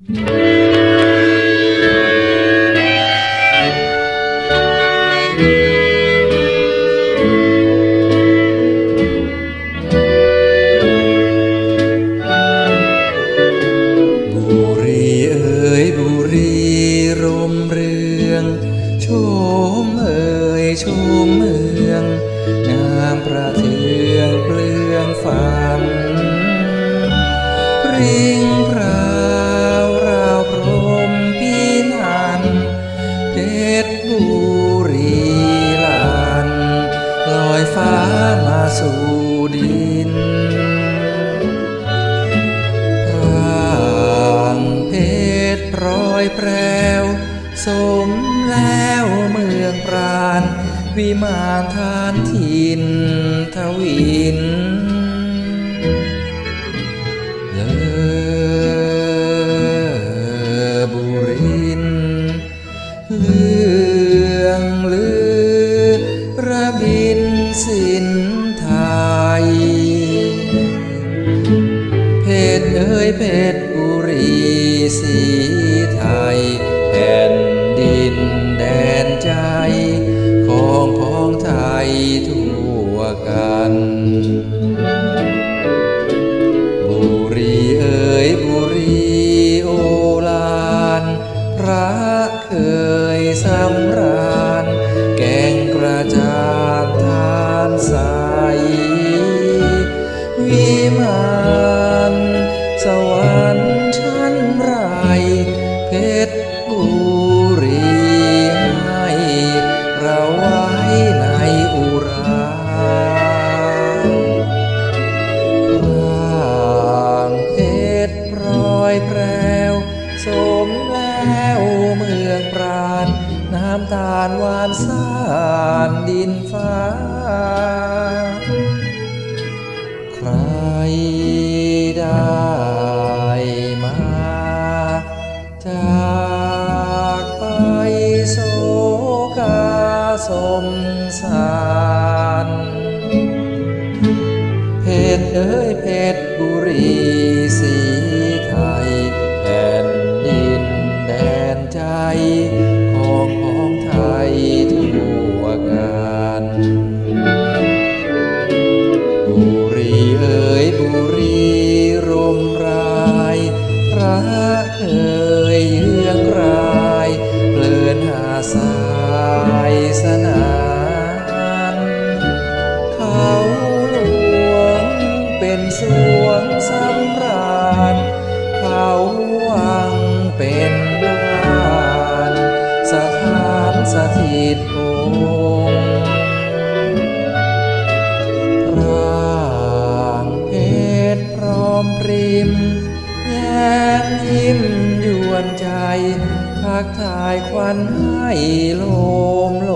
บุรีเอ๋ยบุรีรมเรืองชมเอ๋ยชมเมืองงามประเทืองเปลืองฝันริง อยแพรวสมแล้วเมืองปราณ วิมานทานทินทวินเลอบุรินเรื่องลือระบินสินไทยเพชรเอ้ยเพชรบุรีสี ไทยแผ่นดินแดนใจ ของพ้องไทยทั่วกันบุรีเอ๋ยบุรีโอลานพระเคยสำราญ แกงกระจานทานใสวิมานสวรรค์ชั้นรเพ ชรบุรีให้เราไว้ในอุราร่างเพชรพรอยแพรวสมแล้วเมืองปราณน้ำตาลหวานสานดินฟ้า สมสารเพชรเอ้ยเพชรบุรีสี สวงสำราญเขาวังเป็นบ้านสถานสถิตองค์ร่างเพชรพร้อมปริม แย้มยิ้มยวนใจทักทายควันให้โลมโล